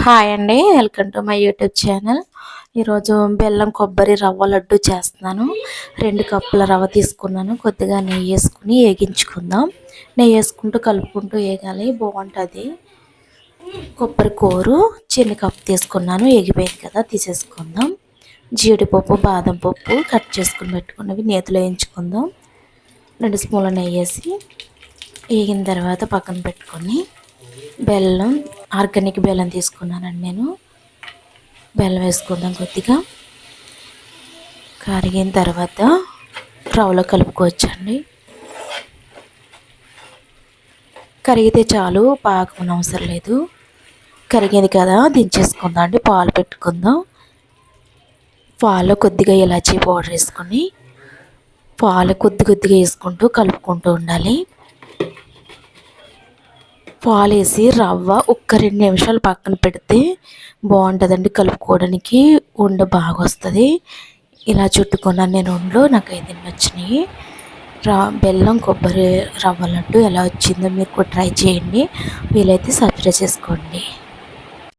Hi అండి welcome to my YouTube channel ఈరోజు బెల్లం కొబ్బరి రవ్వ లడ్డు చేస్తున్నాను. రెండు కప్పుల రవ్వ తీసుకున్నాను. కొద్దిగా నెయ్యి వేసుకుని వేగించుకుందాం. నెయ్యి వేసుకుంటూ కలుపుకుంటూ వేగాలి. బాగుంటుంది. కొబ్బరి కూరు చిన్న కప్పు తీసుకున్నాను. ఎగిపోయింది కదా తీసేసుకుందాం. జీడిపప్పు బాదం పప్పు కట్ చేసుకుని పెట్టుకున్నవి నేతిలో వేయించుకుందాం. రెండు స్పూన్ల నెయ్యి వేసి వేగిన తర్వాత పక్కన పెట్టుకొని బెల్లం ఆర్గానిక్ బెల్లం తీసుకున్నానండి నేను. బెల్లం వేసుకుందాం కొద్దిగా. కరిగిన తర్వాత రవ్వలో కలుపుకోవచ్చండి. కరిగితే చాలు పాకం అవసరం లేదు. కరిగేది కదా దించేసుకుందాం అండి పాలు పెట్టుకుందాం. పాలు కొద్దిగా ఇలాచీ పౌడర్ వేసుకొని పాలు కొద్ది కొద్దిగా వేసుకుంటూ కలుపుకుంటూ ఉండాలి. పాలు వేసి రవ్వ ఒక్క రెండు నిమిషాలు పక్కన పెడితే బాగుంటుందండి కలుపుకోవడానికి. ఉండ బాగా వస్తుంది ఇలా చుట్టుకున్నాను నేను ఉండలో నాకైతే నచ్చినాయి. రా బెల్లం కొబ్బరి రవ్వ లడ్డు ఎలా వచ్చిందో మీరు కూడా ట్రై చేయండి. వీలైతే సబ్స్క్రైబ్ చేసుకోండి.